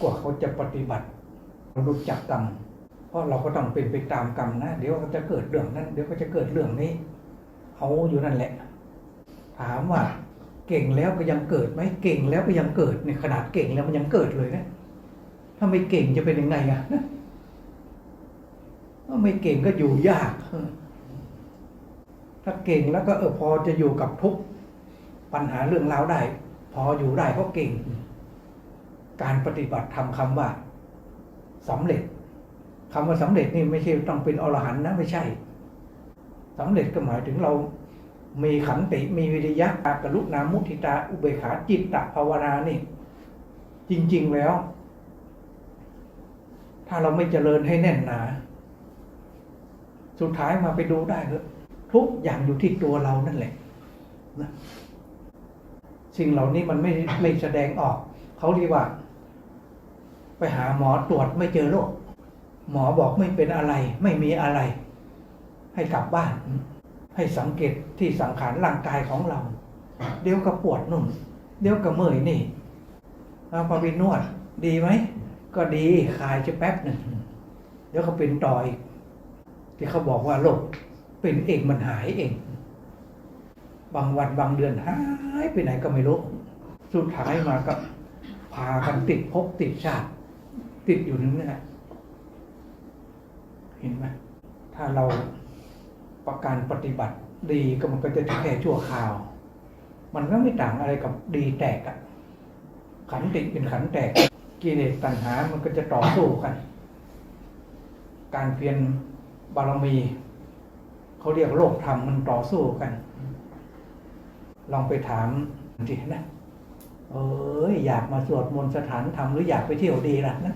กว่าเขาจะปฏิบัติเรารู้จักกรรมเพราะเราก็ต้องเป็นไปตามกรรมนะเดี๋ยวก็จะเกิดเรื่องนั้น เดี๋ยวก็จะเกิดเรื่องนี้เอาอยู่นั่นแหละ ถามว่าเก่งแล้วก็ยังเกิดไหมเก่งแล้วก็ยังเกิดในขนาดเก่งแล้วมันยังเกิดเลยนะถ้าไม่เก่งจะเป็นยังไงอะนะถ้าไม่เก่งก็อยู่ยาก ถ้าเก่งแล้วก็เออพอจะอยู่กับทุกปัญหาเรื่องราวได้ พออยู่ได้เพราะเก่ง การปฏิบัติทำคำว่าสำเร็จคำว่าสำเร็จนี่ไม่ใช่ต้องเป็นอรหันต์นะไม่ใช่สำเร็จก็หมายถึงเรามีขันติมีวิริยะอากรุณามุทิตา อุเบกขาจิตตภาวนานี่ จริง ๆแล้ว ถ้าเราไม่เจริญให้แน่นหนา สุดท้ายมาไปดูได้เถอะทุกอย่างอยู่ที่ตัวเรานั่นแหละนะสิ่งเหล่านี้มันไม่ไม่แสดงออก เขาเรียกว่า ไปหาหมอตรวจไม่เจอโรคหมอบอกไม่เป็นอะไร ไม่มีอะไร ให้กลับบ้าน ให้สังเกตที่สังขารร่างกายของเรา เดี๋ยวก็ปวดนุ่น เดี๋ยวก็เมื่อยนี่เอาพอไปนวด ดีไหม ก็ดีคลายจะแป๊บหนึ่งเดี๋ยวก็เป็นต่ออีกที่เขาบอกว่าโรคเป็นเองมันหายเอง บางวันบางเดือนหายไปไหนก็ไม่รู้ สุดท้ายมาก็พากันติดภพติดชาติ ติดอยู่นั่นแหละเห็นไหมถ้าเราประการปฏิบัติดีก็มันก็จะแค่ชั่วคราว มันก็ไม่ต่างอะไรกับดีแตกอะขันติเป็นขันแตกกิเลสตัณหา มันก็จะต่อสู้กัน การเพียรบารมีเขาเรียกโลกธรรมมันต่อสู้กัน ลองไปถามสินะ เอ้ยอยากมาสวดมนต์สถานธรรมหรืออยากไปเที่ยวดีล่ะนะ